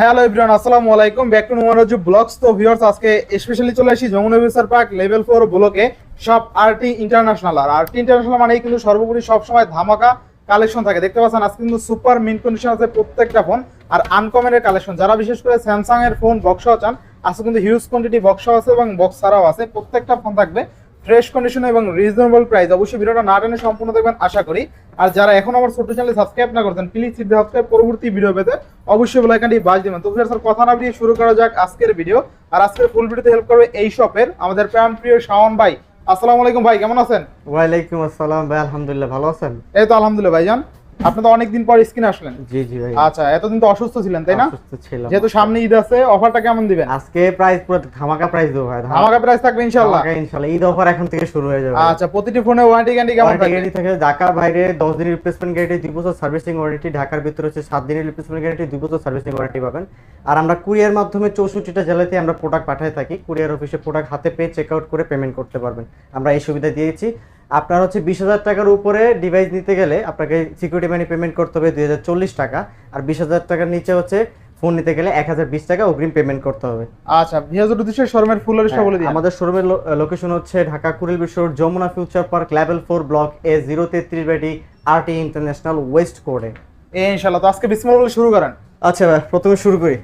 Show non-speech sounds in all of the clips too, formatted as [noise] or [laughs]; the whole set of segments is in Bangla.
হ্যালো এভরিওয়ান, আসসালামু আলাইকুম। Back to Nomanju vlogs. তো ভিউয়ার্স, আজকে স্পেশালি চলে আসি Jamuna future park level four ব্লকে। সব আরটি ইন্টারন্যাশনাল আর। আরটি ইন্টারন্যাশনাল মানে কিন্তু সর্বোপরি সবসময় ধামাকা কালেকশন থাকে। দেখতে পাচ্ছেন, আজকে কিন্তু সুপার মিন কন্ডিশন আছে প্রত্যেকটা ফোন আর আনকমনের কালেকশন যারা বিশেষ করে স্যামসাং এর ফোন বক্সও চান, আজকে কিন্তু হিউজ কোয়ান্টিটি বক্সও আছে এবং বক্স ছাড়াও আছে। প্রত্যেকটা ফোন থাকবে। ফ্রেশ কন্ডিশন এবং রিজনেবল প্রাইস অবশ্যই ভিডিওটা না টেনে সম্পূর্ণ দেখবেন আশা করি। আর যারা এখন আমার ছোট চ্যানেল সাবস্ক্রাইব না করছেন প্লিজ সিদ্ধ সাবস্ক্রাইব পরবর্তী ভিডিও পেতে অবশ্যই বেল আইকনটি বাজ দিবেন। তো স্যার কথা না দিয়ে শুরু করা যাক আজকের ভিডিও আর আজকের ফুল ভিডিওতে হেল্প করবে এই শপের আমাদের প্রাণ প্রিয় শাওন ভাই। আসসালামু আলাইকুম ভাই কেমন আছেন? ওয়ালাইকুম আসসালাম ভাই আলহামদুলিল্লাহ ভালো আছেন? এই তো আলহামদুলিল্লাহ ভাইজান। আপনি তো অনেকদিন পর স্ক্রিনে আসলেন। জি জি ভাই। আচ্ছা এতদিন তো অসুস্থ ছিলেন তাই না? অসুস্থ ছিলাম। যেহেতু সামনে ঈদ আছে অফারটা কেমন দিবেন? আজকে প্রাইস পুরো ধামাকা প্রাইস দেবো ভাই আমাকে প্রাইস থাকবে ইনশাআল্লাহ। ধামাকা ইনশাআল্লাহ। ঈদ অফার এখন থেকে শুরু হয়ে যাবে। আচ্ছা প্রতিটি ফোনে ওয়ারেন্টি গ্যারান্টি কেমন থাকবে? গ্যারান্টি থাকে ঢাকার বাইরে দশ দিনের রিপ্লেসমেন্ট গ্যারান্টি দুই বছর সার্ভিসিং ওয়ারেন্টি ঢাকার ভিতরে হচ্ছে সাত দিনের রিপ্লেসমেন্ট গ্যারান্টি দুই বছর সার্ভিসিং ওয়ারেন্টি পাবেন। আর আমরা কুরিয়ার মাধ্যমে চৌষট্টিটা জেলাতে আমরা প্রোডাক্ট পাঠিয়ে থাকি। কুরিয়ার অফিসে প্রোডাক্ট হাতে পেয়ে চেক আউট করে পেমেন্ট করতে পারবেন। আমরা এই সুবিধা দিয়েছি। আপনার হচ্ছে বিশ হাজার টাকার উপরে ডিভাইস নিতে গেলে আপনাকে সিকিউরিটি মানি পেমেন্ট করতে হবে দুই হাজার চল্লিশ টাকা। আর বিশ হাজার টাকার নিচে হচ্ছে ফোন নিতে গেলে এক হাজার বিশ টাকা অগ্রিম পেমেন্ট করতে হবে। আচ্ছা ভিউজ উদ্দেশ্যে শোরুমের ফুল বলে হ্যাঁ, আমাদের শোরুমের লোকেশন হচ্ছে Dhaka Kuril Bishwa Jamuna future park level four block A zero তেত্রিশ বাটি আরটি ইন্টারন্যাশনাল ওয়েস্ট কোডে এই ইনশাআল্লাহ তো আজকে বিসমিল্লাহ শুরু করেন। আচ্ছা ভাই প্রথমে শুরু করি।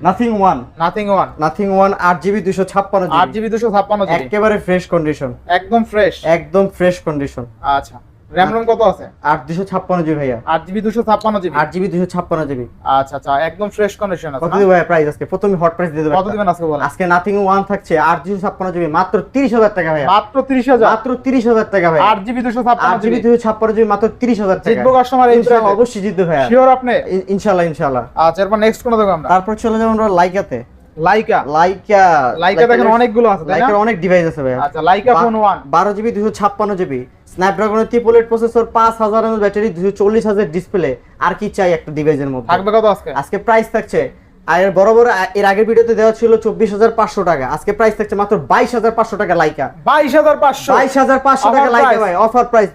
Nothing one nothing one nothing one আট জিবি দুশো ছাপ্পান্ন আট জিবি দুশো ছাপ্পান্ন একেবারে ফ্রেশ কন্ডিশন একদম ফ্রেশ একদম ফ্রেশ কন্ডিশন আচ্ছা। র্যাম রোম কত আছে? আট দুশো ছাপ্পান্ন জিবি ভাইয়া। আট জিবি দুশো ছাপ্পান্ন জিবি? আট জিবি দুশো ছাপ্পান্ন জিবি। আচ্ছা আচ্ছা একদম ফ্রেশ কন্ডিশন আছে কত ভাইয়া প্রাইস আজকে? প্রথমে হট প্রাইস দিয়ে দেবো কত দিবেন আজকে বলেন? আজকে নাথিং ওয়ান থাকছে আট দুশো ছাপ্পান্ন জিবি মাত্র তিরিশ হাজার টাকা ভাইয়া। মাত্র তিরিশ হাজার? মাত্র তিরিশ হাজার টাকা ভাই আট জিবি দুশো ছাপ্পান্ন আট জিবি জিবি? দুশো ছাপ্পান্ন জিবি মাত্র তিরিশ হাজার টাকা। জিতবো কাস্টমার ইনশাআল্লাহ, অবশ্যই জিতবে ভাইয়া। শিওর আপনি? ইন- ইনশাল্লাহ ইনশাল্লাহ। আচ্ছা এরপর নেক্সট কোন আমরা তারপর চলে যাব আমরা লাইকাতে। লাইকা লাইকা লাইকা দেখেন অনেকগুলো আছে লাইকার অনেক ডিভাইস আছে ভাইয়া। আচ্ছা লাইকা ফোন জিবি জিবি স্ন্যাপড্রাগনের প্রসেসর হাজার ব্যাটারি ডিসপ্লে আর কি চাই একটা ডিভাইসের মধ্যে? থাকবে কত আজকে? আজকে প্রাইস থাকছে। আর এর বড় বড় এর আগের ভিডিওতে দেওয়া ছিল চব্বিশ হাজার পাঁচশো টাকা। আজকে প্রাইস থাকছে মাত্র বাইশ হাজার পাঁচশো টাকা লাইকা বাইশ হাজার পাঁচশো। বাইশ হাজার পাঁচশো টাকা লাইকা ভাই অফার প্রাইস?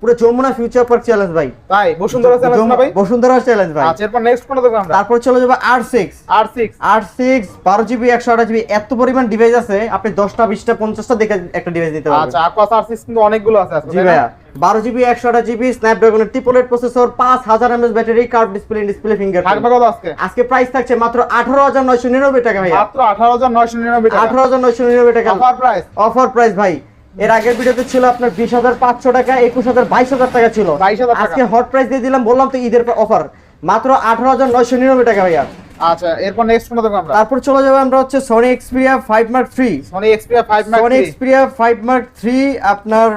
পুরো যমুনা ফিউচার পার্ক চ্যালেঞ্জ ভাই। তাই বসুন্ধরা চ্যালেঞ্জ না ভাই? বসুন্ধরা চ্যালেঞ্জ ভাই। আচ্ছা এরপর নেক্সট কোন দেখো আমরা? তারপর চলে যাব R six R six R six বারো জিবি একশো আঠাশ জিবি এত পরিমাণ ডিভাইস আছে আপনি দশটা বিশটা পঞ্চাশটা দেখে একটা ডিভাইস নিতে পারবেন। আচ্ছা আকোয়াস আর সিক্স কিন্তু অনেকগুলো আছে আজকে জি? ভাইয়া বারো জিবি একশো আঠাশ জিবি স্ন্যাপড্রাগনের ট্রিপল এইট প্রসেসর পাঁচ হাজার MS battery card display display finger থাকবে কত আজকে? আজকে প্রাইস থাকছে মাত্র আঠারো হাজার নয়শো নিরানব্বই টাকা ভাই মাত্র আঠারো হাজার নয়শো নিরানব্বই টাকা। আঠারো হাজার নয়শো নিরানব্বই টাকা। অফার প্রাইস অফার প্রাইস ভাই। এর আগের ভিডিওতে ছিল আপনার বিশ হাজার পাঁচশো টাকা একুশ হাজার বাইশ হাজার টাকা ছিল। 22,000 টাকা। আজকে হট প্রাইস দিয়ে দিলাম বললাম তো ঈদের অফার মাত্র আঠারো হাজার নয়শো নিরানব্বই টাকা ভাইয়া। আচ্ছা এরপর নেক্সট কোন দেখো আমরা? তারপর চলে যাবে আমরা হচ্ছে Xperia five mark three Sony Xperia five max Sony Xperia five mark three আপনার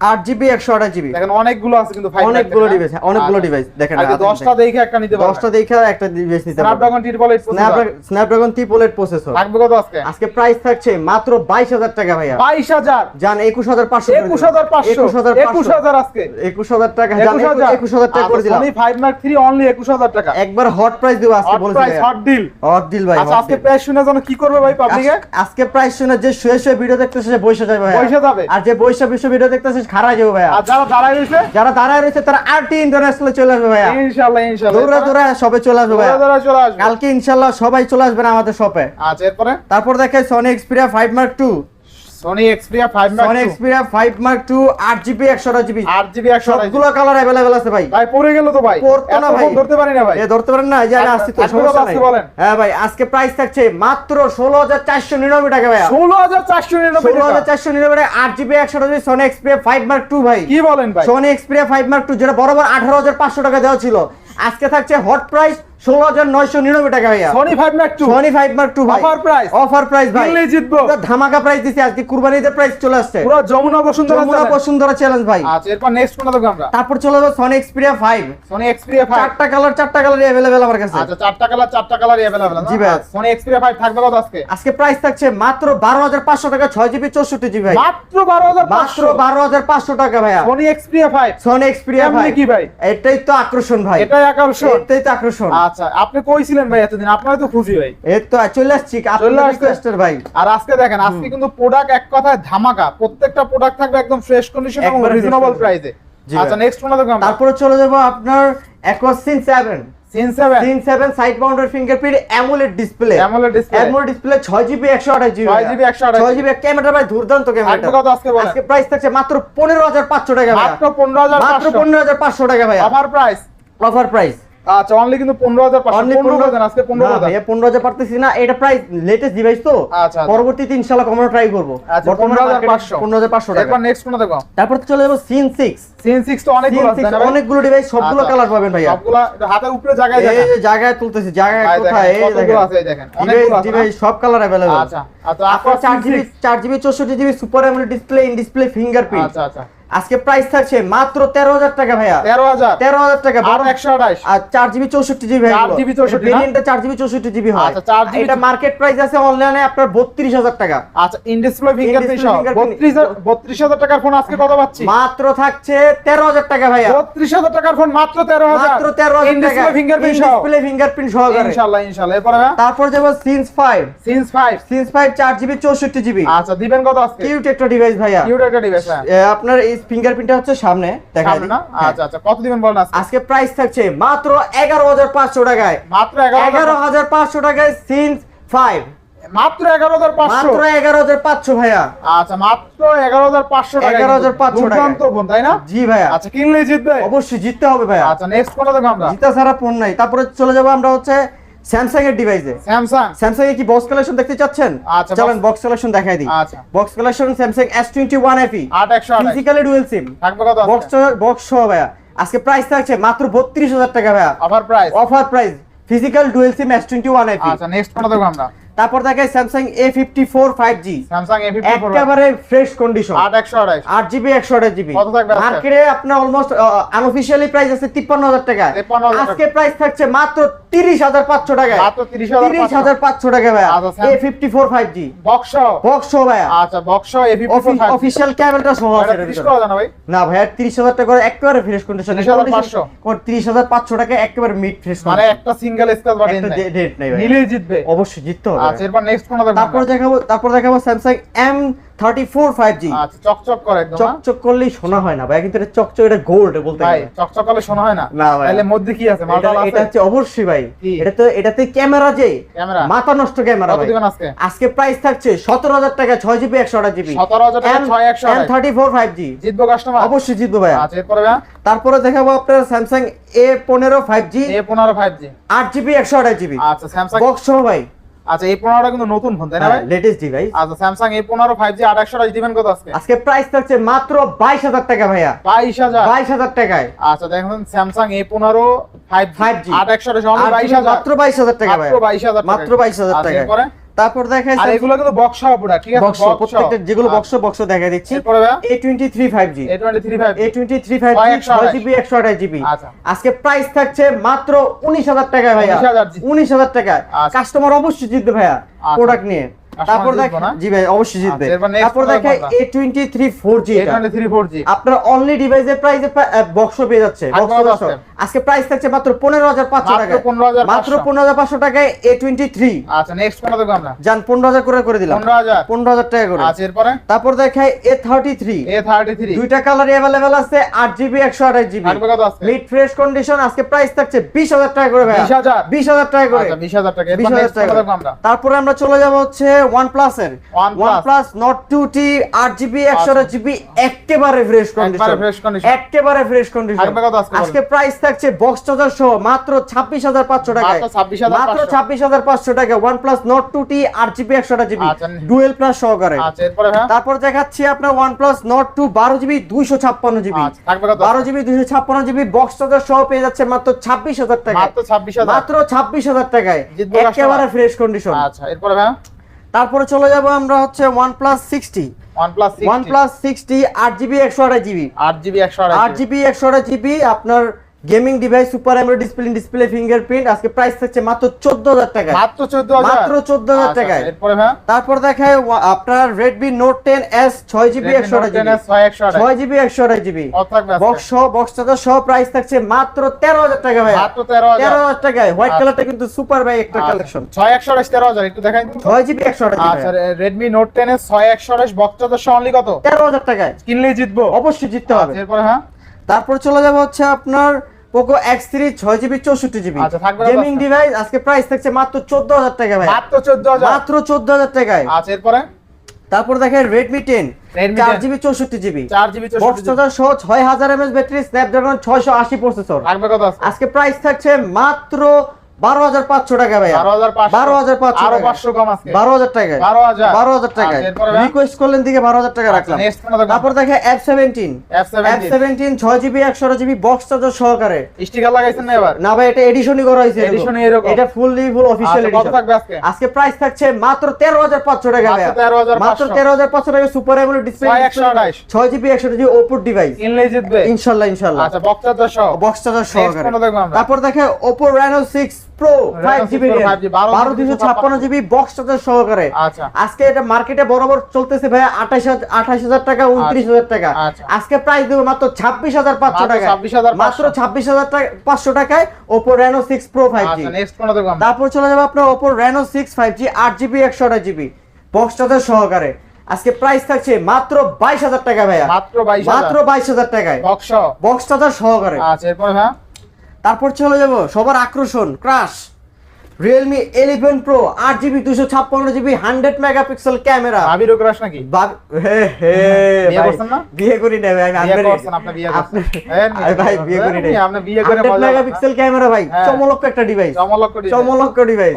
আট জিবি একশো আঠাশ জিবি দেখেন অনেকগুলো আছে কিন্তু অনেকগুলো ডিভাইস অনেকগুলো ডিভাইস দেখেন দশটা দেখে একটা নিতে দশটা দেখে একটা ডিভাইস নিতে Snapdragon triple eight Snapdragon triple eight processor থাকবে কত আজকে? আজকে প্রাইস থাকছে মাত্র বাইশ হাজার টাকা ভাইয়া। বাইশ হাজার? যান একুশ হাজার পাঁচশো একুশ হাজার পাঁচশো। একুশ হাজার একুশ হাজার আজকে। একুশ হাজার টাকা একুশ হাজার। টাকা করে দিলাম। ফাইভ মার্ক থ্রি অনলি একুশ হাজার টাকা। একবার হট প্রাইস দিব আজকে হট ডিল হট ডিল ভাই আচ্ছা আজকে। প্রাইস শুনে কি করবে ভাই পাবলিকে আজকে প্রাইস শুনে যে শুয়ে শুয়ে ভিডিও দেখতেছে সে বসে যাবে ভাই যাবে। আর যে বৈশা বিশ্ব ভিডিও দেখতেছে শেষ খারা ভাইয়া। আর যারা দাঁড়ায় রয়েছে? যারা দাঁড়ায় রয়েছে তারা আরটি ইন্টারন্যাশনাল চলে আসবে ভাইয়া। ইনশাআল্লাহ ইনশাআল্লাহ। দৌড়া দৌড়া সবে চলে আসবে ভাইয়া। চলে আসবে। কালকে ইনশাআল্লাহ সবাই চলে আসবে আমাদের শপে আচ্ছা তারপর দেখে Sony Xperia 5 mark 2 Sony Xperia 5 Mark 2 Sony Xperia 5 Mark 2 RGB 100 GB RGB 100 সবগুলো কালার अवेलेबल আছে ভাই। ভাই পড়ে গেল তো ভাই। পড়তো না ভাই। ধরতে পারি না ভাই। এ ধরতে পারেন না এই যে আচ্ছা, আসছে তো সমস্যা নাই। হ্যাঁ ভাই আজকে প্রাইস থাকছে মাত্র 16499 টাকা ভাই 16499 16499 টাকা। RGB 100 GB Sony Xperia 5 Mark 2 ভাই। কি বলেন ভাই? Sony Xperia 5 Mark 2 যেটা বরাবর 18500 টাকা দেওয়া ছিল। আজকে থাকছে হট প্রাইস ষোলো হাজার নয়শো নিরানব্বই টাকা ভাইয়া। Sony five mark two Sony five mark two ভাই। Offer অফার প্রাইস ভাই। জিতবো। ধামাকা প্রাইস দিছি আজকে কুরবানিতে প্রাইস চলে আসছে। পুরো যমুনা বসুন্ধরা যমুনা বসুন্ধরা চ্যালেঞ্জ ভাই। আচ্ছা এরপর নেক্সট কোনটা দেখব আমরা? তারপর চলে যাব Sony Xperia five Sony Xperia five চারটা কালার চারটা কালার অ্যাভেলেবেল আমার কাছে। আচ্ছা চারটা কালার চারটা কালার অ্যাভেলেবল জি ভাই। সনি এক্সপিরিয়া ফাইভ থাকবে কত আজকে? আজকে প্রাইস থাকছে মাত্র বারো হাজার পাঁচশো টাকা ছয় জিবি চৌষট্টি জিবি ভাই। মাত্র বারো হাজার মাত্র বারো হাজার পাঁচশো টাকা ভাইয়া। Sony Xperia five Sony Xperia এমনি ভাই কি ভাই? এটাই তো আকর্ষণ ভাই। এটাই আকর্ষণ। এটাই তো আকর্ষণ। আচ্ছা আপনি কইছিলেন ভাই এতদিন? আপনারা তো খুশি ভাই। এই তো চলে আসছি। চলে আপনাদের রিকোয়েস্টের ভাই। আর আজকে দেখেন আজকে কিন্তু প্রোডাক্ট এক কথায় ধামাকা। প্রত্যেকটা প্রোডাক্ট থাকবে একদম ফ্রেশ কন্ডিশন এবং রিজনেবল প্রাইসে আচ্ছা নেক্সট কোনটা দেখব তারপরে চলে যাব আপনার Aquos sense seven sense seven sense seven side mounted fingerprint AMOLED display AMOLED display AMOLED display ছয় জিবি একশো আঠাশ জিবি 6GB 128 ছয় জিবি ক্যামেরা ভাই দুর্দান্ত ক্যামেরা থাকবে কত আজকে বলেন? আজকে প্রাইস থাকছে মাত্র টাকা মাত্র টাকা ভাই অফার প্রাইস অফার প্রাইস আচ্ছা অনলি কিন্তু পনেরো হাজার পাঁচশো অনলি পনেরো হাজার আজকে পারতেছি না এটা প্রাইস লেটেস্ট ডিভাইস তো। আচ্ছা, আচ্ছা। পরবর্তীতে ইনশাল্লাহ কমানো ট্রাই করব। আচ্ছা পনেরো হাজার পাঁচশো। পনেরো হাজার পাঁচশো টাকা। নেক্সট কোনো দেখো তারপর তো চলে যাব সিন সিন তো অনেকগুলো আছে অনেকগুলো ডিভাইস সবগুলো আচ্ছা। কালার পাবেন ভাইয়া। সবগুলা হাতের উপরে জায়গায় এই জায়গায়। তুলতেছি জায়গায় কোথায় এই দেখেন। অনেকগুলো ডিভাইস সব কালার আচ্ছা আচ্ছা super AMOLED display in display fingerprint আচ্ছা আচ্ছা। আজকে প্রাইস থাকছে মাত্র তেরো হাজার টাকা ভাইয়া। তেরো হাজার। তেরো হাজার টাকা। একশো আঠাশ। আর চার জিবি চৌষট্টি জিবি 4GB 64 না? ভেরিয়েন্টটা চার জিবি চৌষট্টি জিবি হয়। আচ্ছা, 4GB এটা মার্কেট প্রাইস আছে অনলাইনে আপনার বত্রিশ হাজার টাকা। আচ্ছা ইন ডিসপ্লে ফিঙ্গারপ্রিন্ট In-display সহ। fingerprint। বত্রিশ বত্রিশ হাজার টাকার ফোন আজকে কত পাচ্ছি? মাত্র থাকছে তেরো হাজার টাকা ভাইয়া। বত্রিশ হাজার টাকার ফোন মাত্র তেরো হাজার। মাত্র তেরো হাজার টাকা। ফিঙ্গারপ্রিন্ট সহ। ডিসপ্লে ফিঙ্গারপ্রিন্ট সহকারে ইনশাআল্লাহ ইনশাআল্লাহ এরপরে তারপর যাব sense five sense five sense five চার জিবি চৌষট্টি জিবি। আচ্ছা দিবেন কত আজকে? কিউট একটা ডিভাইস ভাইয়া। কিউট একটা ডিভাইস হ্যাঁ। আপনার এই ফিঙ্গারপ্রিন্টটা হচ্ছে সামনে দেখা সামনে না? আচ্ছা আচ্ছা কত দিবেন বলেন আজকে? আজকে প্রাইস থাকছে মাত্র এগারো হাজার পাঁচশো টাকায়। মাত্র এগারো এগারো হাজার পাঁচশো টাকায় সিন্স ফাইভ মাত্র এগারো হাজার পাঁচশো? মাত্র এগারো হাজার পাঁচশো ভাইয়া। আচ্ছা মাত্র এগারো হাজার পাঁচশো টাকা 11,500 দুর্দান্ত ফোন তাই না? জি ভাইয়া। আচ্ছা কিনলে জিতবে? অবশ্যই জিততে হবে ভাইয়া। আচ্ছা নেক্সট কোনটা দেখো আমরা। জিতা ছাড়া ফোন নাই। তারপরে চলে যাব আমরা হচ্ছে স্যামসাং এর ডিভাইসে স্যামসাং স্যামসাং এর কি বক্স কালেকশন দেখতে চাচ্ছেন? আচ্ছা, চলেন বক্স কালেকশন দেখাই দিই। আচ্ছা। Box collection Samsung S twenty one FE আট একশো আঠাশ ফিজিক্যালি ডুয়েল সিম থাকবে কত বক্স বক্স সহ ভাইয়া। আজকে প্রাইস থাকছে মাত্র বত্রিশ হাজার টাকা ভাইয়া। Offer price offer price physical dual SIM S twenty one FE আচ্ছা নেক্সট কোনটা দেখো আমরা। তারপর দেখায় Samsung A fifty four five G Samsung A fifty একেবারে ফ্রেশ কন্ডিশন আট একশো আঠাশ। আট জিবি একশো আঠাশ জিবি মার্কেটে আপনার অলমোস্ট আনঅফিসিয়ালি প্রাইস আছে তিপ্পান্ন হাজার টাকা। 53,000 টাকা। আজকে প্রাইস থাকছে মাত্র তিরিশ হাজার পাঁচশো টাকা মাত্র 30,500 তিরিশ হাজার পাঁচশো টাকা ভাইয়া। আচ্ছা, A fifty four five G box box ভাইয়া। আচ্ছা বক্স এ ফিফটি অফিসিয়াল ক্যামেরাটা সহ আছে ভাই। না ভাইয়া তিরিশ হাজার টাকা করে একেবারে ফ্রেশ কন্ডিশন 30,500 তিরিশ হাজার পাঁচশো টাকা একেবারে মিড ফ্রেশ মানে একটা সিঙ্গেল নেই। ডেট নেই ভাই নিলেই জিতবে। অবশ্যই জিততে হবে। আচ্ছা এরপর নেক্সট কোনটা দেখো তারপর দেখাবো তারপর দেখাবো ফোর ফাইভ জি আচ্ছা চকচক করে একদম চকচক করলেই শোনা হয় না ভাই কিন্তু এটা চকচক এটা গোল্ড বলতে ভাই চকচক করলে শোনা হয় না? না তাহলে মধ্যে কি আছে? এটা মালটাল এটা হচ্ছে অবশ্যই ভাই। এটা তো এটাতে ক্যামেরা যে। ক্যামেরা। মাথা নষ্ট ক্যামেরা ভাই। আজকে? আজকে প্রাইস থাকছে সতেরো হাজার টাকা ছয় জিবি একশো আঠাশ জিবি সতেরো হাজার টাকা জিতবো কাস্টমার অবশ্যই জিতবো ভাই আচ্ছা এরপরে তারপরে দেখাবো আপনার স্যামসাং এ পনেরো ফাইভ জি এ পনেরো ফাইভ জি আট জিবি একশো আঠাশ জিবি আচ্ছা স্যামসাং বক্স সহ ভাই। আচ্ছা এই পনেরোটা কিন্তু নতুন ফোন তাই না ভাই? লেটেস্ট ডিভাইস আচ্ছা স্যামসাং এ পনেরো ফাইভ জি আট একশো দিবেন কত আজকে। আজকে প্রাইস থাকছে মাত্র বাইশ হাজার টাকা ভাইয়া। বাইশ হাজার? বাইশ হাজার টাকায়। আচ্ছা দেখুন স্যামসাং এ পনেরো ফাইভ 5G আট একশো আর বাইশ হাজার। মাত্র বাইশ হাজার টাকা ভাইয়া। মাত্র বাইশ হাজার মাত্র বাইশ হাজার টাকা তারপর দেখাই আর এগুলো কিন্তু বক্স সহ পুরো ঠিক আছে? বক্স প্রত্যেকটা যেগুলো বক্স বক্স দেখা দিচ্ছি। এরপরে ভাই A twenty three five G A twenty three five A twenty three five ছয় জি একশো ছয় আঠাশ। জিবি একশো আঠাশ জিবি আচ্ছা। আজকে প্রাইস থাকছে মাত্র উনিশ হাজার টাকা ভাইয়া। 19,000 জি। উনিশ হাজার টাকা আচ্ছা। কাস্টমার অবশ্যই জিতবে ভাইয়া। আচ্ছা। প্রোডাক্ট নিয়ে। Customer তারপর দেখ জিতবো? জি ভাই অবশ্যই জিতবে। আচ্ছা, next তারপর থ্রি ফোর জি আপনার অনলি ডিভাইসের প্রাইসে বক্স পেয়ে যাচ্ছে। আছে? আজকে প্রাইস থাকছে মাত্র পনেরো হাজার পাঁচশো মাত্র 15,500 মাত্র পনেরো হাজার পাঁচশো টাকায় এ টোয়েন্টি থ্রি আচ্ছা নেক্সট কোনটা দেখব আমরা? পনেরো হাজার করে করে দিলাম। পনেরো হাজার। পনেরো হাজার টাকা করে। আচ্ছা এরপরে? তারপর দেখায় A thirty three A thirty three দুইটা কালার অ্যাভেলেবেল আছে আট জিবি একশো আঠাশ জিবি থাকবে কত আজকে মিড ফ্রেশ কন্ডিশন আজকে প্রাইস থাকছে বিশ হাজার টাকা করে ভাই 20,000 বিশ হাজার টাকা করে। আচ্ছা বিশ হাজার টাকা। টাকা তারপরে আমরা চলে যাব হচ্ছে ওয়ান প্লাস এর। OnePlus। OnePlus Nord two আট জিবি একশো আঠাশ জিবি একেবারে ফ্রেশ কন্ডিশন একবারে fresh condition। একেবারে ফ্রেশ কন্ডিশন আজকে আজকে প্রাইস থাকছে বক্স চার্জার সহ মাত্র ছাব্বিশ হাজার পাঁচশো টাকায়। মাত্র 26,500 মাত্র ছাব্বিশ হাজার পাঁচশো টাকা OnePlus Nord two T আট জিবি একশো আঠাশ জিবি। ডুয়েল প্লাস সহকারে। এরপরে ভাই তারপর দেখাচ্ছি আপনার ওয়ান প্লাস নট টু বারো জিবি দুইশো ছাপ্পান্ন জিবি আচ্ছা বারো জিবি দুইশো ছাপ্পান্ন জিবি বক্স চার্জার সহ পেয়ে যাচ্ছে মাত্র ছাব্বিশ হাজার টাকা মাত্র ছাব্বিশ হাজার। মাত্র টাকায়। একেবারে ফ্রেশ কন্ডিশন আচ্ছা এরপরে ভাই তারপরে চলে যাব আমরা হচ্ছে জিবি একশো আঠাশ জিবি আট জিবি একশো আট জিবি একশো আঠাশ জিবি আপনার gaming device super AMOLED display display fingerprint আজকে প্রাইস থাকছে মাত্র চোদ্দ হাজার টাকায়। মাত্র চোদ্দ হাজার মাত্র 14,000 আচ্ছা, টাকায়। এরপরে ভাই তারপর দেখায় আপনার জিবি একশো আঠাশ জিবি কত থাকবে আজকে? বক্স সহ বক্স চার্জার সহ প্রাইস থাকছে মাত্র তেরো হাজার টাকা ভাই মাত্র তেরো হাজার তেরো হাজার টাকায় হোয়াইট। কালারটা কিন্তু সুপার ভাই একটা কালেকশন ছয় একশো আঠাশ তেরো হাজার একটু দেখাই। দিন তো। ছয় জিবি একশো আঠাশ আচ্ছা রেডমি নোট টেন এর ছয় একশো আঠাশ বক্সটার অনলি কত? তেরো হাজার টাকায়। কিনলেই জিতবো। অবশ্যই জিততে হবে। আচ্ছা, এরপরে হ্যাঁ? তারপর চলে যাবে হচ্ছে আপনার পোকো এক্স থ্রি ছয় জিবি চৌষট্টি জিবি গেমিং ডিভাইস আজকে প্রাইস থাকছে মাত্র চোদ্দ হাজার টাকা ভাই। মাত্র চোদ্দ হাজার মাত্র চোদ্দ হাজার টাকায়। আচ্ছা এরপরে? তারপর দেখেন রেডমি টেন Redmi চার 10 জিবি চৌষট্টি জিবি চার জিবি সহ ছয় হাজার এমএস ব্যাটারি স্ন্যাপড্রাগন ছয়শো আশি প্রসেসর আজকে প্রাইস থাকছে মাত্র বারো হাজার পাঁচশো টাকা ভাই বারো হাজার পাঁচশো। বারো হাজার টাকা। আজকে। বারো হাজার টাকায় আচ্ছা, এরপরে ভাই? রিকোয়েস্ট করলেন দিকে বারো হাজার টাকা রাখলাম। নেক্সট কোন দেখো তারপর দেখে এফ সেভেন্টিন এফ সেভেন্টিন ছয় জিবি একশো জিবি বক্স চার্জার সহকারে। স্টিকার লাগাইছেন না এবার? না ভাই এটা এডিশনই করা হয়েছে এরকম। Edition-ই এরকম। এটা ফুললি ফুল অফিশিয়াল আচ্ছা, আজকে? প্রাইস থাকছে মাত্র তেরো হাজার পাঁচশো টাকা মাত্র ভাইয়া। 13,500 মাত্র তেরো হাজার পাঁচশো টাকা সুপার ডিসপ্লে ছয় জিবি একশো জিবি ওপোর ডিভাইস ইনশাল্লাহ ইনশাল্লাহ। আচ্ছা বক্স চার্জার সহকারে। কোনো দেখব আমরা? তারপর দেখে Oppo Reno 6 Pro Reno 5 GB 6 Pro 5G, 12 256 GB box charger সহকারে। আচ্ছা। আজকে এটা মার্কেটে বরাবর চলতেছে ভাই 28000 28000 টাকা 29000 টাকা। আচ্ছা। আজকে প্রাইস দেবো মাত্র 26500 মাত্র টাকা 26,500 মাত্র 26500 টাকায় Oppo Reno 6 Pro 5G আচ্ছা নেক্সট কোন দেখব আমরা? তারপর চলে যাবে আপনার Oppo Reno 6 5G 8GB 128GB box charger সহকারে। আজকে প্রাইস থাকছে মাত্র 22000 টাকা ভাইয়া। মাত্র বাইশ মাত্র 22000 টাকায়। বক্স বক্স চার্জার সহকারে। আচ্ছা এরপরে তারপর চলে যাব সবার আকর্ষণ ক্রাশ রিয়েলমি ইলেভেন প্রো আট জিবি দুশো ছাপ্পান্ন জিবি হান্ড্রেড মেগাপিক্সেল ক্যামেরা ভাবির ক্রাশ নাকি? বিয়ে করি না ভাই বিয়ে নি, ভাই করি এই আপনি বিয়ে করে 100 মেগাপিক্সেল ক্যামেরা ভাই হ্যাঁ। চমলক্ষ একটা ডিভাইস চমলক্ষ ডিভাইস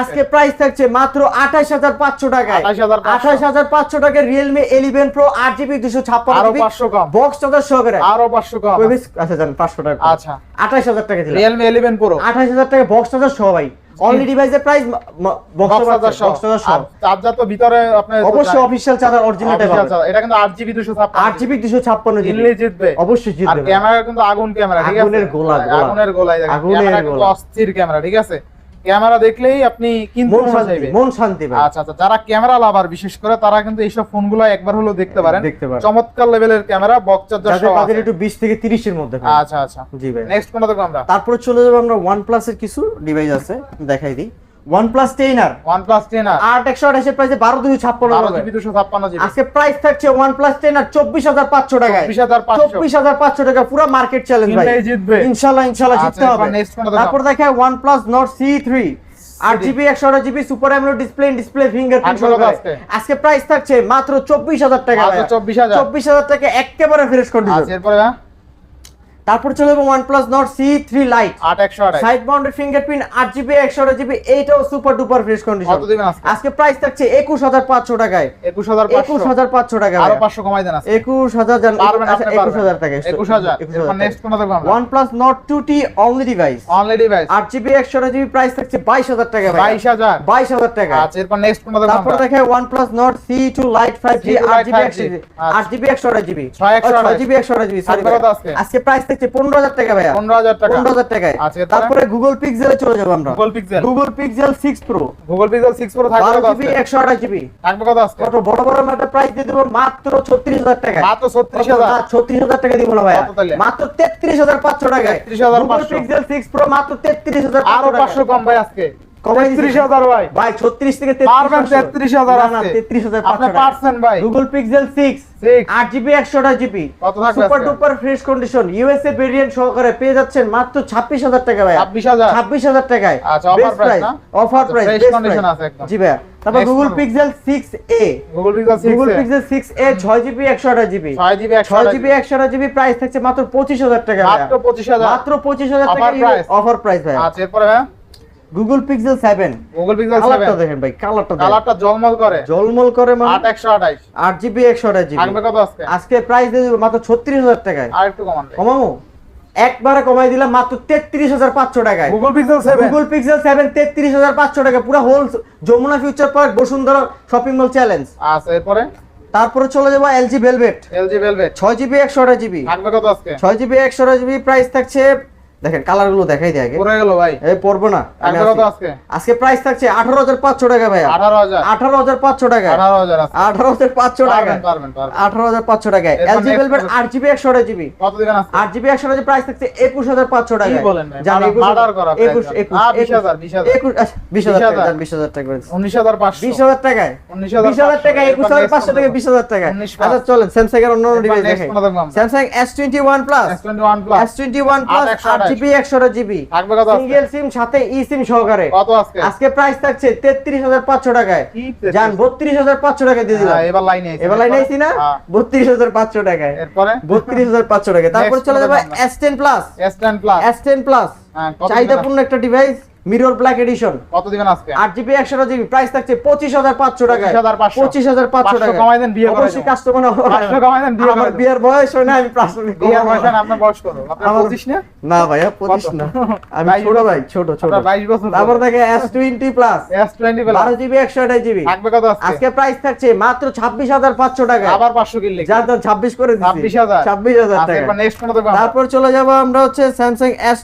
আজকে? প্রাইস থাকছে মাত্র আঠাশ হাজার পাঁচশো টাকায়। 28,500 আঠাশ হাজার পাঁচশো টাকায় রিয়েলমি ইলেভেন প্রো আট জিবি দুশো ছাপ্পান্ন আরও জিবি 500 কম। বক্স চার্জার সহকারে। আরও পাঁচশো কম। আচ্ছা জান পাঁচশো টাকা। আচ্ছা। আঠাশ হাজার টাকা রিয়েলমি ইলেভেন প্রো আঠাশ হাজার টাকা বক্স চার্জার সহ ভাই। অনলি ডিভাইসের প্রাইস চার্জার তো ভিতরে আপনার অবশ্যই অফিসিয়াল চার্জার অরিজিনালটা পাবেন এটা কিন্তু আট জিবি দুশো আট জিবি। দুশো ছাপ্পান্ন জিবি। জিতবে। অবশ্যই জিতবে। ক্যামেরা কিন্তু আগুন ক্যামেরা ঠিক আছে? আগুনের গোলা। আগুনের গোলাই ক্যামেরা কিন্তু অস্থির ক্যামেরা ঠিক আছে? ক্যামেরা দেখলেই আপনি কিনতে মন শান্তি মন শান্তি ভাই আচ্ছা আচ্ছা যারা ক্যামেরা লাভার বিশেষ করে তারা কিন্তু এইসব ফোনগুলো একবার হলো দেখতে পারেন। দেখতে পারেন। চমৎকার লেভেলের ক্যামেরা বক্স চার্জার সহ আছে। একটু বিশ থেকে তিরিশের মধ্যে আচ্ছা আচ্ছা। জি ভাই। নেক্সট কোনটা দেখব আমরা। তারপরে চলে যাব আমরা ওয়ানের কিছু ডিভাইস আছে দেখাই দিই। আর OnePlus 10 আর আট একশো আঠাশের প্রাইসে বারো দুশো ছাপ্পান্ন বারো টাকা। জিবি দুশো ছাপ্পান্ন জিবি। আজকে প্রাইস থাকছে ওয়ান প্লাস টেন চব্বিশ হাজার পাঁচশো টাকায়। 24,500 চব্বিশ হাজার পাঁচশো টাকা পুরো মার্কেট চ্যালেঞ্জ ভাই। আচ্ছা, জিততে হবে? তারপর আট জিবি একশো আঠাশ GB super AMOLED display display fingerprint আজকে। প্রাইস থাকছে মাত্র চব্বিশ হাজার টাকা মাত্র 24,000 চব্বিশ হাজার। টাকা একেবারে ফ্রেশ কন্ডিশন এরপরে তারপর চলে যাব plus Nord C three lite side mounted fingerprint আট জিবি একশো আঠাশ জিবি এইটাও সুপার ডুপার ফ্রেশ কন্ডিশন আজকে? প্রাইস থাকছে একুশ হাজার পাঁচশো টাকায়। একুশ হাজার একুশ হাজার পাঁচশো টাকা আরও পাঁচশো কমাই দেন আজকে। একুশ হাজার জান আচ্ছা একুশ। হাজার টাকা 21,000 এরপর next কোনটা দেখব আমরা? Two T only device only device আট জিবি একশো জিবি প্রাইস থাকছে বাইশ হাজার টাকা বাইশ হাজার। বাইশ হাজার টাকা আচ্ছা এরপর নেক্সট কোনটা দেখব তারপর দেখে OnePlus Nord C two lite five G C2 আট Lite জিবি 5G একশো আচ্ছা। আট জিবি একশো জিবি। জিবি একশো জিবি sorry আজকে কত ভাইয়া। আজকে? আজকে প্রাইস থাকছে পনেরো হাজার টাকা ভাইয়া। পনেরো হাজার টাকা। পনেরো হাজার টাকায়। তারপরে গুগল পিক্সেলে চলে যাব আমরা। Google Pixel Google Pixel six pro Google Pixel six pro থাকবে জিবি একশো আঠাশ জিবি থাকবে কত আজকে? কত বড় বড় একটা প্রাইস দিয়ে দেবো মাত্র ছত্রিশ হাজার টাকা মাত্র ছত্রিশ হাজার? ছত্রিশ হাজার টাকা দিব না ভাইয়া। মাত্র তেত্রিশ হাজার পাঁচশো টাকায়। 33,500 পিক্সেল সিক্স প্রো মাত্র তেত্রিশ হাজার আরও পাঁচশো কম ভাই আজকে। কমাই দিছি। তেত্রিশ হাজার ভাই। ভাই ছত্রিশ থেকে পারবেন তেত্রিশ হাজার আজকে আপনি পারছেন ভাই। Google Pixel six Six। আট জিবি একশো জিবি কত থাকবে super duper fresh condition USA variant সহকারে পেয়ে যাচ্ছেন মাত্র টাকা ভাই টাকায়। আচ্ছা, না? অফার আচ্ছা, প্রাইস আছে একদম। জি তারপর Google Pixel Google Pixel Google Pixel price থাকছে মাত্র পঁচিশ হাজার টাকা মাত্র মাত্র অফার প্রাইস ভাই আচ্ছা এরপরে হ্যাঁ? Google Pixel seven Google Pixel কালারটা সেভেন দেখেন ভাই কালারটা কালারটা জলমল করে। জলমল করে মানে আট একশো আঠাইশ আট জিবি একশো আঠাশ জিবি। থাকবে কত আজকে? আজকে প্রাইস দিয়ে দেবো মাত্র ছত্রিশ হাজার টাকায়। আর একটু কমান কমাবো? একবারে কমাই দিলাম মাত্র তেত্রিশ হাজার পাঁচশো টাকায়। Google Pixel seven Google Pixel seven তেত্রিশ হাজার পাঁচশো টাকা পুরো whole Jamuna Future Park Bashundhara shopping mall challenge আচ্ছা এরপরে? তারপরে চলে যাব এলজি ভেলভেট এলজি ভেলভেট ছয় জিবি একশো আঠাশ জিবি। থাকবে কত আজকে? ছয় জিবি একশো আঠাশ জিবি প্রাইস থাকছে দেখেন কালারগুলো দেখাই দিয়ে আগে। পড়ে গেল ভাই। এই পড়ব না আজকে আজকে। প্রাইস থাকছে আঠারো হাজার পাঁচশো টাকা আঠারো হাজার। পাঁচশো টাকা। আঠারো হাজার আছে। আঠারো হাজার পাঁচশো টাকা। পারবেন পারবেন পারবেন। আঠারো হাজার পাঁচশো টাকায় এরপর এলজি ভেলভেট কোন- আট জিবি একশো আঠাশ জিবি কত দিবেন আজকে? আট জিবি একশো টাকা প্রাইস থাকছে একুশ হাজার পাঁচশো টাকা। বলেন ভাই? করা জান। একুশ আহ, একুশ 20,000, 20,000 আচ্ছা, বিশ হাজার 20,000 টাকা জান, বিশ হাজার টাকা করে টাকা একুশ হাজার পাঁচশো টাকা বিশ হাজার টাকা আচ্ছা চলেন স্যামসাং এর অন্য এরপর ডিভাইস next দেখে। কোনটা দেখব আমরা? Samsung S twenty one plus S21 Plus one plus GB একশো জিবি থাকবে কত সিঙ্গেল সিম সাথে ই সিম সহকারে। কত আজকে? আজকে প্রাইস থাকছে তেত্রিশ হাজার পাঁচশো টাকায়। জান যান বত্রিশ হাজার পাঁচশো টাকা দিয়ে দিলাম। হ্যাঁ, এবার লাইনে আইছি। এবার লাইনে আইছি না? হ্যাঁ। বত্রিশ হাজার পাঁচশো টাকায়। এরপরে? বত্রিশ হাজার পাঁচশো টাকা তারপর চলে যাবে model আমরা। S ten plus S ten plus S ten plus হ্যাঁ, কত চাহিদাপূর্ণ একটা ডিভাইস মিরর ব্ল্যাক এডিশন কত দিবেন আজকে? আট জিবি একশো জিবি প্রাইস থাকছে পঁচিশ হাজার পাঁচশো টাকা 25,500 পঁচিশ। হাজার পাঁচশো 500 টাকা কমাই দেন, বিয়ে অবশ্যই কাস্টমার 500 কমাই দেন, বিয়ে আমার বিয়ের বয়স হয় না আমি প্রাথমিক বিয়ের বয়স না, আপনার বয়স কত? আমার- 25 না? না ভাইয়া পঁচিশ কত? না আমি ছোট ভাই ছোট ছোট। 22 বছর তারপর দেখে S twenty plus S twenty plus বারো জিবি একশো আঠাশ জিবি থাকবে কত আজকে? আজকে প্রাইস থাকছে মাত্র ছাব্বিশ হাজার পাঁচশো টাকা আবার 500 কিনলে যা তো ছাব্বিশ করে দিচ্ছি 26,000 ছাব্বিশ হাজার আচ্ছা টাকা এবার নেক্সট কোন তারপর চলে যাব আমরা হচ্ছে স্যামসাং এস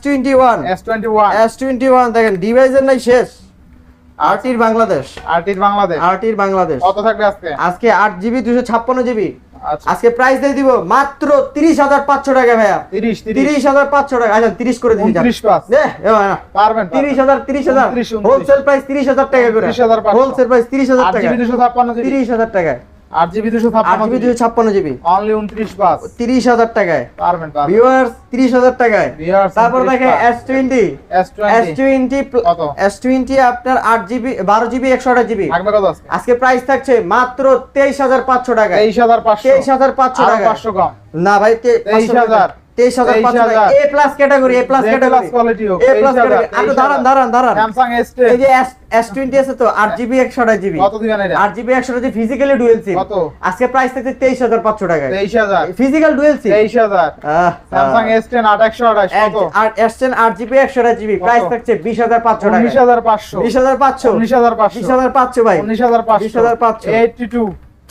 দেখেন ডিভাইসের নাই শেষ। আরটির বাংলাদেশ। আরটির বাংলাদেশ। আরটির বাংলাদেশ। কত থাকবে আজকে? আজকে আট জিবি দুশো ছাপ্পান্ন জিবি। আচ্ছা। আজকে প্রাইস দিয়ে দিব মাত্র তিরিশ হাজার পাঁচশো টাকা ভাইয়া। 30 30 তিরিশ হাজার পাঁচশো টাকা। আচ্ছা তিরিশ করে দিচ্ছি 29 পাঁচ। পারবেন তিরিশ হাজার তিরিশ হাজার। 29, 29 হোলসেল প্রাইস তিরিশ হাজার টাকা করে। 30,500 হোলসেল প্রাইস তিরিশ হাজার আট টাকা। জিবি দুশো ছাপ্পান্ন জিবি তিরিশ হাজার টাকায় আট জিবি দুশো আট ছাপ্পান্ন জিবি। জিবি দুশো ছাপ্পান্ন জিবি। অনলি উনত্রিশ পাঁচ তিরিশ হাজার টাকায়। পারবেন পারবেন। ভিউয়ার্স তিরিশ হাজার টাকায়। Viewers, তারপর 29 দেখে পাঁচ। S twenty S S twenty twenty কত? এস টোয়েন্টি আপনার আট জিবি বারো জিবি একশো আঠাশ জিবি। আজকে? প্রাইস থাকছে মাত্র তেইশ হাজার পাঁচশো টাকা তেইশ হাজার পাঁচশো। টাকা পাঁচশো কম। না ভাই তেইশ হাজার। পাঁচশো টাকা। 23,000 A plus category A plus category plus হোক, এ প্লাস ক্যাটাগরি আপনি দাঁড়ান দাঁড়ান দাঁড়ান। স্যামসাং এস এই যে এস টোয়েন্টি আছে তো আট জিবি একশো আঠাশ জিবি কত দিবেন এটা? আট জিবি একশো আঠাশ ফিজিক্যালি ডুয়েল সিম কত? আজকে প্রাইস থাকছে তেইশ হাজার পাঁচশো টাকায়। তেইশ হাজার। ফিজিক্যাল ডুয়েল সিম তেইশ হাজার। স্যামসাং এস টেন আট একশো আঠাশ কত? আর এসছেন আট জিবি একশো আঠাশ জিবি প্রাইস থাকছে বিশ হাজার পাঁচশো টাকা উনিশ হাজার পাঁচশো। বিশ হাজার পাঁচশো। উনিশ হাজার পাঁচশো। বিশ হাজার পাঁচশো ভাই। উনিশ হাজার পাঁচশো। 20,500 এইটটি টু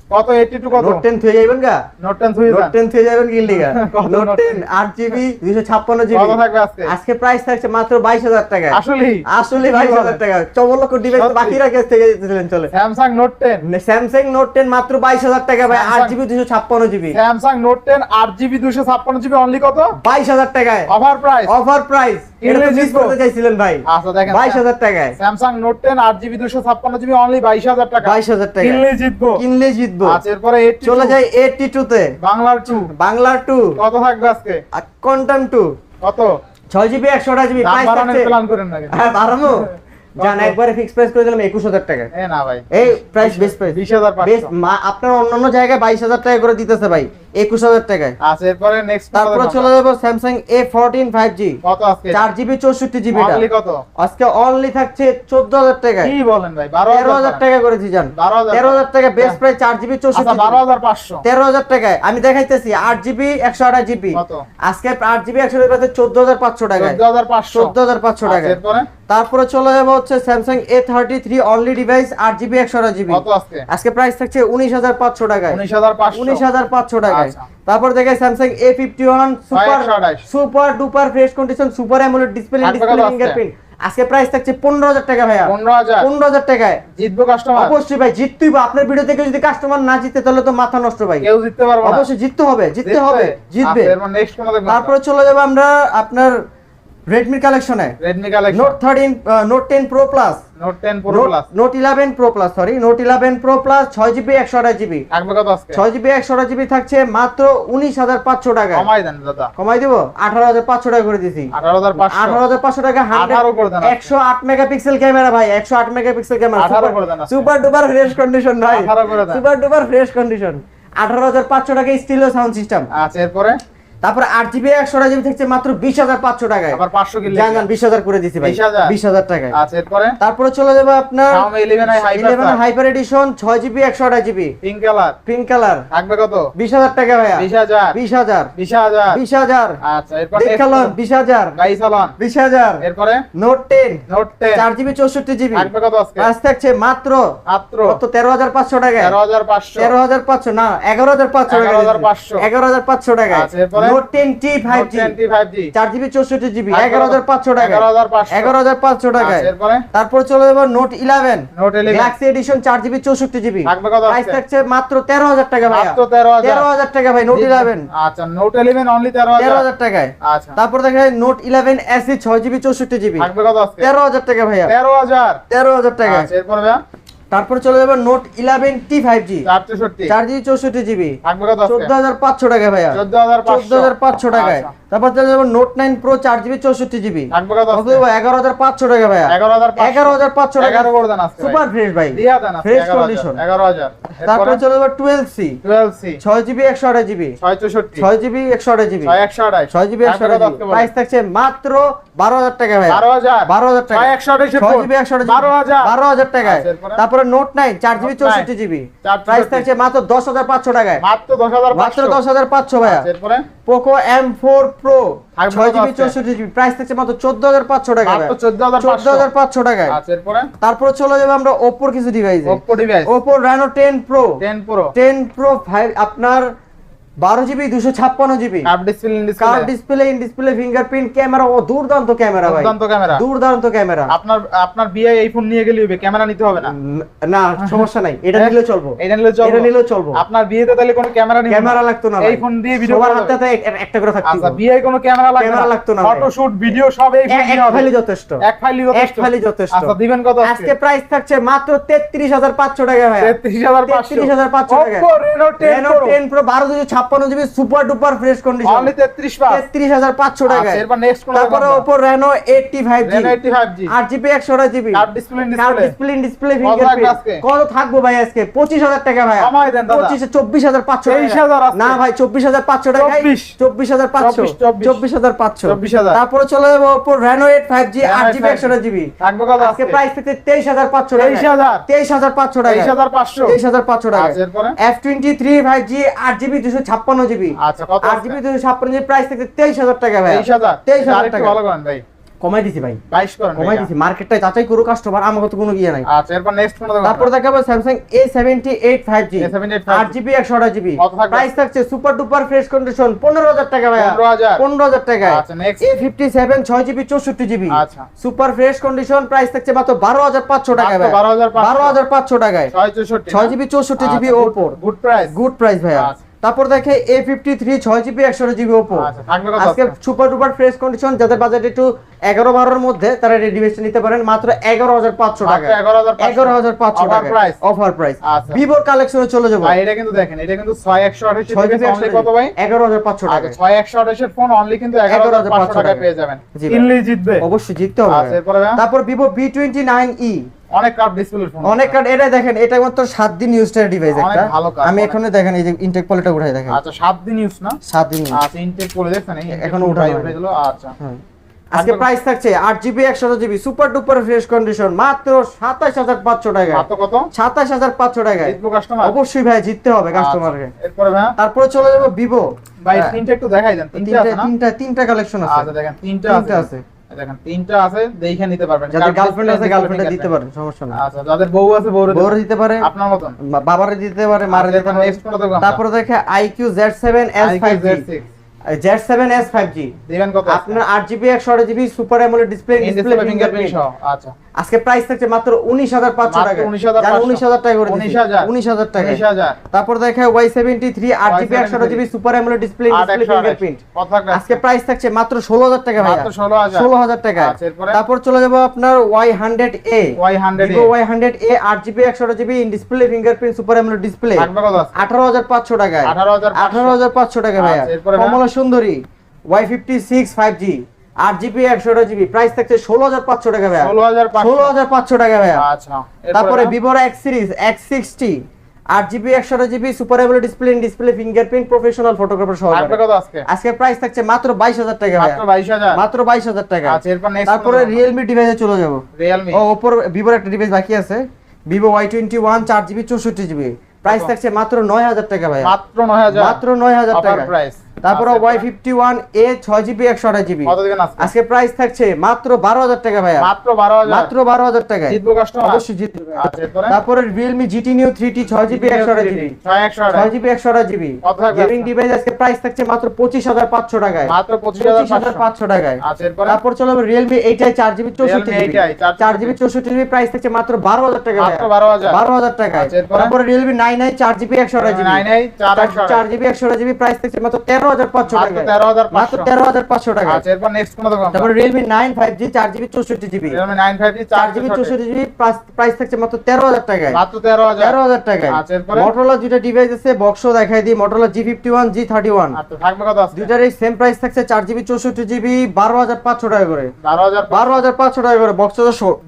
কত এইটটি টু কত? নোট টেন থুয়ে যাবেন গা? Note ten three Note ten থুয়ে যাবেন কি লিগা নোট Note টেন [laughs] আট জিবি দুইশো ছাপ্পান্ন জিবি কত থাকবে আজকে? আজকে প্রাইস থাকছে মাত্র বাইশ হাজার টাকা। আসলেই? আসলে বাইশ হাজার টাকা। চমলক ডিভাইস? বাকিরা কাছ থেকে দিলেন চলে। Samsung Note ten Samsung Note ten মাত্র বাইশ হাজার টাকা ভাই। আট Samsung- জিবি দুশো ছাপ্পান্ন জিবি স্যামসাং নোট টেন আট জিবি দুশো ছাপ্পান্ন জিবি অনলি কত? বাইশ হাজার টাকায়। অফার প্রাইস অফার প্রাইস এটা মিস করতে চাইছিলেন ভাই। আচ্ছা দেখেন বাইশ হাজার টাকায়। স্যামসাং নোট টেন আট জিবি দুশো ছাপ্পান্ন জিবি অনলি বাইশ হাজার টাকা। বাইশ হাজার টাকা। কিনলে জিতবো কিনলে জিতবো আচ্ছা এরপরে এইটটি চলে যাই এইটটি টু তে। বাংলার টু বাংলার টু কত থাকবে আজকে? কোয়ান্টাম কত? প্রাইস প্ল্যান করেন না হ্যাঁ বাড়ানো জান একবারে ফিক্স প্রাইস করে দিলাম একুশ হাজার টাকা। এ না ভাই। এই প্রাইস বেস্ট প্রাইস বিশ হাজার বেস্ট আপনার অন্যান্য জায়গায় বাইশ হাজার টাকা করে দিতেছে ভাই। একুশ হাজার টাকায়। আচ্ছা এরপরে নেক্সট তারপরে চলে যাব Samsung A fourteen five G কত আজকে? চার জিবি চৌষট্টি জিবি কত? আজকে অনলি থাকছে চোদ্দ হাজার টাকায়। কি বলেন ভাই? বারো তেরো হাজার টাকা। করেছি জান। তেরো হাজার টাকা বেস্ট প্রাইস চার জিবি চৌষট্টি বারো হাজার পাঁচশো। তেরো হাজার টাকায়। আমি দেখাইতেছি আট জিবি একশো আঠাশ জিবি আজকে আট জিবি একশো চোদ্দ হাজার পাঁচশো টাকায়। চোদ্দ হাজার পাঁচশো। আচ্ছা, টাকায়। তারপরে চলে যাব হচ্ছে Samsung A thirty three only device আট জিবি একশো আঠাশ জিবি আজকে? প্রাইস থাকছে উনিশ হাজার পাঁচশো টাকায়। উনিশ হাজার পাঁচশো। উনিশ আচ্ছা। তারপর দেখে Samsung A fifty one super super duper fresh condition super AMOLED display display? Fingerprint আজকে প্রাইস থাকছে পনেরো হাজার টাকা ভাইয়া। পনেরো হাজার। পনেরো হাজার টাকায়। জিতবো কাস্টমার অবশ্যই ভাই জিততেই। আপনার ভিডিও থেকে যদি কাস্টমার না জিতে তাহলে তো মাথা নষ্ট ভাই। কেউ জিততে পারবে না। অবশ্যই জিততে হবে জিততে হবে জিতবে। কোন দেখব তারপরে চলে যাব আমরা আপনার রেডমি কালেকশনে Redmi collection Note thirteen Note ten pro plus Note ten pro plus Note eleven pro plus sorry Note eleven pro plus ছয় জিবি একশো আঠাশ জিবি থাকবে কত আজকে? ছয় জিবি একশো আঠাশ জিবি থাকছে মাত্র উনিশ হাজার পাঁচশো টাকা কমাই দেন দাদা। কমাই দিব? আঠারো হাজার পাঁচশো টাকা করে দিছি। আঠারো হাজার পাঁচশো। আঠারো হাজার পাঁচশো টাকা 18 করে দেন আজকে। একশো আট মেগাপিক্সেল ক্যামেরা ভাই একশো আট মেগাপিক্সেল 18 করে দেন camera. Super duper fresh condition ভাই। 18 করে দেন। সুপার ডুপার ফ্রেশ কন্ডিশন আঠারো হাজার পাঁচশো টাকা স্টিল সাউন্ড সিস্টেম আচ্ছা এরপরে? তারপরে আট জিবি একশো আঠাশ জিবি থাকছে মাত্র বিশ হাজার পাঁচশো টাকায়। আবার পাঁচশো জান জান বিশ হাজার করে ভাই। বিশ হাজার? টাকায়। আচ্ছা এরপরে? তারপরে চলে যাবে আপনার Xiaomi 11i Hyper eleven hyper edition ছয় জিবি একশো আঠাশ GB pink colour pink colour থাকবে কত? বিশ হাজার টাকা ভাইয়া। বিশ হাজার। বিশ হাজার। বিশ হাজার। বিশ হাজার। আচ্ছা এরপর দেখালন বিশ হাজার। গাড়ি চালান বিশ হাজার। এরপরে? নোট টেন নোট টেন চার জিবি চৌষট্টি জিবি থাকবে কত আজকে? থাকছে মাত্র মাত্র। কত? তেরো হাজার পাঁচশো টাকা তেরো হাজার পাঁচশো। তেরো হাজার পাঁচশো না এগারো হাজার পাঁচশো টাকা 11,500 এগারো হাজার পাঁচশো টাকা আচ্ছা, এরপরে? নোট টি টাকা তারপর চলে যাব Note eleven Note eleven Galaxy edition চার জিবি চৌষট্টি জিবি। প্রাইস থাকছে মাত্র তেরো হাজার টাকা ভাই মাত্র তেরো হাজার। টাকা ভাই নোট ইলেভেন আচ্ছা নোট অনলি টাকায়। আচ্ছা। তারপর দেখা যায় নোট ইলেভেন এসি ছয় জিবি চৌষট্টি জিবি। থাকবে কত আজকে? তেরো হাজার টাকা ভাইয়া। তেরো হাজার। তেরো হাজার টাকা। আচ্ছা এরপরে ভাইয়া? তারপরে চলে যাবে Note eleven T five G চার জিবি চৌষট্টি জিবি? চোদ্দ হাজার পাঁচশো টাকা ভাইয়া। চোদ্দ হাজার পাঁচশো। টাকায়। আচ্ছা। তারপর চলে যাবে নোট নাইন প্রো চার জিবি। চৌষট্টি জিবি? এগারো হাজার পাঁচশো টাকা ভাইয়া। এগারো হাজার পাঁচশো। টাকা সুপার ফ্রেশ ভাই। ফ্রেশ কন্ডিশন এগারো হাজার। তারপরে চলে যাবে টুয়েলভ সি টুয়েলভ সি ছয় জিবি একশো আঠাশ জিবি। ছয় জিবি একশো আঠাশ জিবি। ছয় জিবি একশো আঠাশ জিবি। প্রাইস থাকছে মাত্র বারো হাজার টাকা ভাই বারো হাজার। বারো হাজার টাকা একশো ছয় জিবি একশো আঠাশ বারো হাজার। বারো হাজার টাকায়। আচ্ছা, এরপরে? তারপরে নোট নাই চার জিবি চৌষট্টি জিবি। প্রাইস থাকছে মাত্র দশ হাজার পাঁচশো টাকায়। মাত্র দশ হাজার মাত্র দশ হাজার পাঁচশো ভাইয়া। পোকো এম ফোর প্রো ছয় জিবি চৌষট্টি জিবি। প্রাইস থাকছে মাত্র চোদ্দ হাজার পাঁচশো টাকা চোদ্দ হাজার পাঁচশো। টাকায়। আচ্ছা তারপরে চলে যাবে আমরা ওপোর কিছু ডিভাইস ওপোর ডিভাইস ওপোর Reno ten pro ten pro ten pro five আপনার বারো জিবি দুশো ছাপ্পান্ন GB. Curve display in display fingerprint camera ও দুর্দান্ত ক্যামেরা ভাই। দুর্দান্ত ক্যামেরা দুর্দান্ত ক্যামেরা আপনার আপনার বিয়ে এই ফোন নিয়ে গেলে হবে ক্যামেরা নিতে হবে না। না সমস্যা নাই। এটা? নিলেও চলবো। এটা নিলে চলবে। এটা নিলেও চলবো। আপনার বিয়েতে তাহলে কোনো ক্যামেরা নিবে ক্যামেরা লাগতো না এই ফোন দিয়ে ভিডিও সবার হাতে একটা করে থাকতো আচ্ছা বিয়ে কোনো ক্যামেরা লাগবে ক্যামেরা লাগতো না। ফটো শুট ভিডিও সব এই ফোন এক ফাইলই যথেষ্ট। এক ফাইলই এক যথেষ্ট ফাইলই যথেষ্ট। আচ্ছা দিবেন কত আজকে? প্রাইস থাকছে মাত্র তেত্রিশ হাজার পাঁচশো টাকা ভাই 33500 তেত্রিশ হাজার পাঁচশো টাকা। Oppo Reno 10 Reno Pro ten pro 256 GB super duper fresh condition only 33500 33500 টাকা এরপর নেক্সট কোন তারপর Oppo Reno 85G 85G 8GB 128 GB curve display display display display fingerprint কত থাকব ভাই আজকে? 25000 টাকা ভাই কমাই দেন দাদা। 25 24500 23000 না ভাই 24500 টাকা 24500 24500 24000 তারপর চলে যাব Oppo Reno 8 5G 8GB 128GB থাকব কত আজকে প্রাইস পেতে 23500 টাকা 23500 টাকা 23500 টাকা 23500 টাকা F23 5G 8GB 256 ছাপ্পান্ন জিবি আচ্ছা আট জিবি দুশো ছাপ্পান্ন জিবি প্রাইস থেকে তেইশ হাজার টাকা ভাই। 23000 তেইশ হাজার টাকা। ভালো করেন ভাই। কমাই দিছি ভাই। 22 করেন কমাই ভাইয়া। দিছি। মার্কেটটা যাচাই করো কাস্টমার আমার তো কোনো ইয়ে নাই। আচ্ছা এরপর নেক্সট কোন তারপর দেখাবো Samsung A seventy eight five G A78 আট জিবি একশো আঠাশ জিবি কত থাকবে? প্রাইস থাকছে সুপার ডুপার ফ্রেশ কন্ডিশন পনেরো হাজার টাকা ভাই 15,000 পনেরো হাজার টাকা আচ্ছা, next। এ ফিফটি সেভেন ছয় জিবি চৌষট্টি জিবি আচ্ছা। সুপার ফ্রেশ কন্ডিশন প্রাইস থাকছে মাত্র টাকা ভাই 12,500 বারো হাজার পাঁচশো। টাকায়। 664 ছয় জিবি চৌষট্টি জিবি ওপোর। গুড প্রাইস গুড প্রাইস ভাইয়া। আচ্ছা। তারপর দেখে এ ফিফটি থ্রি ছয় জিবি একশো জিবি ওপো আচ্ছা, কত? আজকে? সুপার ডুপার ফ্রেশ কন্ডিশন যাদের বাজেট একটু এগারো বারোর মধ্যে তারা রেডি রেডিমেশন নিতে পারেন মাত্র এগারো হাজার পাঁচশো টাকা এগারো হাজার পাঁচশো। টাকা অফার প্রাইস আচ্ছা। ভিভোর কালেকশনে চলে যাব। ভাই এটা কিন্তু দেখেন এটা কিন্তু 6128 ছয় জিবি অনলি কত ভাই? এগারো হাজার পাঁচশো টাকা আচ্ছা 6128 এর ফোন অনলি কিন্তু 11500 টাকা পেয়ে যাবেন। জিতবে। অবশ্যই জিততে হবে। আচ্ছা? তারপর Vivo V twenty nine E অনেক কার্ভ ডিসপ্লে ফোন অনেক কার্ড এটা দেখেন এটা মাত্র সাত দিন ইউজটার ডিভাইস একটা। আমি এখানে দেখেন এই যে ইনটেক পলিটা উঠাই দেখেন। আচ্ছা 7 দিন ইউজ না? সাত দিন আচ্ছা ইনটেক করে দেখছেন এই এখনও এখনও উঠানো উঠাই উঠে গেল আচ্ছা। আজকে প্রাইস থাকছে আট জিবি একশো GB super duper fresh condition মাত্র সাতাশ হাজার পাঁচশো টাকা মাত্র কত? সাতাশ হাজার পাঁচশো টাকায়। কাস্টমার অবশ্যই ভাই জিততে হবে কাস্টমারকে এরপরে তারপরে চলে যাব ভিভো ভাই তিনটা একটু দেখাই দেন তিনটা কালেকশন আছে আচ্ছা দেখেন তিনটা আছে। দেখেন তিনটা আছে দেখে নিতে পারবেন। যাদের গার্লফ্রেন্ড আছে গার্লফ্রেন্ডে দিতে পারেন সমস্যা নেই। আচ্ছা যাদের বউ আছে বউরে বউরে দিতে পারে আপনার মতন। বাবারে দিতে পারে মারে আচ্ছা, দিতে পারে। next কোনটা দেখব আমরা? তারপরে দেখে iQOO Z seven S five G Z6 Z seven S five G দিবেন কত? আপনার আট জিবি একশো GB super AMOLED display display fingerprint fingerprint সহ আচ্ছা। আজকে প্রাইস থাকছে মাত্র উনিশ হাজার পাঁচশো টাকা। 19,500 উনিশ হাজার টাকা করে 19,000 উনিশ হাজার। টাকা। 19000 তারপর দেখে ওয়াই সেভেন্টি থ্রি আট জিবি একশো GB super AMOLED display fingerprint আজকে প্রাইস থাকছে মাত্র ষোলো হাজার টাকা ভাই মাত্র 16,000 ষোলো হাজার টাকা। আচ্ছা, তারপর চলে যাব আপনার Y hundred A Y100A Vivo Y hundred A আট জিবি একশো GB in display fingerprint super AMOLED display আঠারো হাজার পাঁচশো 18,500 আঠারো হাজার পাঁচশো। টাকা ভাইয়া। আচ্ছা, ভাইয়া? কমলা সুন্দরী Y fifty six five G আট জিবি একশো জিবি। প্রাইস থাকছে ষোলো হাজার পাঁচশো টাকা ভাইয়া। ষোলো হাজার পাঁচশো। টাকা ভাইয়া। আচ্ছা তারপরে? ভিভোর এক্স সিরিজ এক্স সিক্সটি আট জিবি একশো GB super able display display fingerprint professional photographer সহ আজকে? প্রাইস থাকছে মাত্র বাইশ হাজার টাকা মাত্র 22000 মাত্র বাইশ হাজার টাকা। আচ্ছা তারপরে রিয়েলমি ডিভাইসে চলে যাব। Realme ও ওপর ভিভোর একটা ডিভাইস বাকি আছে। ভিভো ওয়াই টোয়েন্টি ওয়ান চার জিবি চৌষট্টি জিবি। প্রাইস থাকছে মাত্র নয় হাজার টাকা ভাইয়া। মাত্র 9000 মাত্র নয় হাজার টাকা। প্রাইস তারপরে ওয়াই ফিফটি ওয়ান এ ছয় জিবি একশো আঠাশ জিবি আজকে? প্রাইস থাকছে মাত্র বারো হাজার টাকা ভাইয়া। মাত্র 12000 মাত্র বারো হাজার টাকা। অবশ্যই জিতবে তারপরে Realme GT new three T ছয় জিবি একশো আঠাশ জিবি ছয় জিবি একশো আঠাশ জিবি গেমিং ডিভাইস আজকে? প্রাইস থাকছে মাত্র পঁচিশ হাজার পাঁচশো টাকায়। মাত্র পঁচিশ হাজার পাঁচশো টাকায়। আচ্ছা তারপর চলো রিয়েলমি এইটাই চার জিবি চৌষট্টি জিবি চার জিবি চৌষট্টি জিবি প্রাইস থাকছে মাত্র বারো হাজার টাকা মাত্র 12000 বারো হাজার টাকায়। আচ্ছা, তারপরে রিয়েলমি নাইন আই চার জিবি একশো আঠাশ জিবি 9i, 4 চার জিবি একশো জিবি প্রাইস থাকছে মাত্র তেরো হাজার পাঁচশো টাকা তেরো হাজার মাত্র তেরো হাজার পাঁচশো টাকা আচ্ছা এরপর নেক্সট কোন দোকান। তারপরে রিয়েলমি নাইন ফাইভ জি চার জিবি চৌষট্টি GB Realme nine five G চার জিবি চৌষট্টি। জিবি প্রাইস থাকছে মাত্র তেরো হাজার টাকায়। মাত্র তেরো হাজার। তেরো হাজার টাকায়। আচ্ছা, এরপরে? মোটরোলা দুইটা ডিভাইস আছে বক্সও দেখাই দিই Motorola G fifty one G thirty one আচ্ছা থাকবে কত আছে দুইটার এই সেম প্রাইস থাকছে চার জিবি চৌষট্টি জিবি বারো হাজার পাঁচশো টাকা করে। বারো হাজার বারো হাজার পাঁচশো টাকা করে বক্স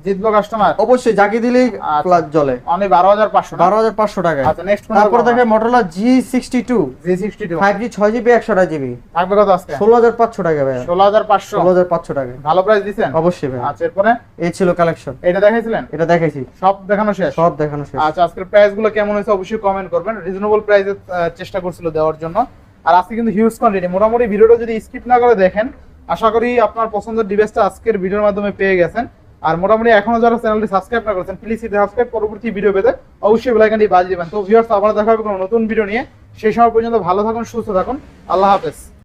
জিতবো কাস্টমার অবশ্যই জাকি দিলেই। প্লাস জলে বারো হাজার পাঁচশো বারো হাজার পাঁচশো আচ্ছা নেক্সট কোন দেখে Motorola G sixty two G sixty two five G ছয় জিবি একশো জিবি। থাকবে কত আজকে? ষোলো হাজার পাঁচশো টাকা ভাই ষোলো হাজার পাঁচশো। ষোলো হাজার পাঁচশো টাকা। ভালো প্রাইস দিচ্ছেন অবশ্যই ভাই আচ্ছা এরপরে? এই ছিল কালেকশন এটা দেখাইছিলেন? এটা দেখাইছি। সব দেখানো শেষ? সব দেখানো শেষ। আচ্ছা আজকের প্রাইসগুলো কেমন হয়েছে অবশ্যই কমেন্ট করবেন। রিজনেবল প্রাইসে চেষ্টা করছিল দেওয়ার জন্য। আর আজকে কিন্তু হিউজ কোয়ান্টিটি মোটামুটি ভিডিওটা যদি স্কিপ না করে দেখেন আশা করি আপনার পছন্দের ডিভাইসটা আজকের ভিডিওর মাধ্যমে পেয়ে গেছেন। আর মোটামুটি এখনও যারা চ্যানেলটি সাবস্ক্রাইব না করেছেন প্লিজ সাবস্ক্রাইব পরবর্তী ভিডিও পেতে অবশ্যই বেলাইকানটি বাজিয়ে দেবেন। তো ভিউয়ার্স আবার দেখা হবে কোনো নতুন ভিডিও নিয়ে। সেই সময় পর্যন্ত ভালো থাকুন, সুস্থ থাকুন। আল্লাহ হাফেজ।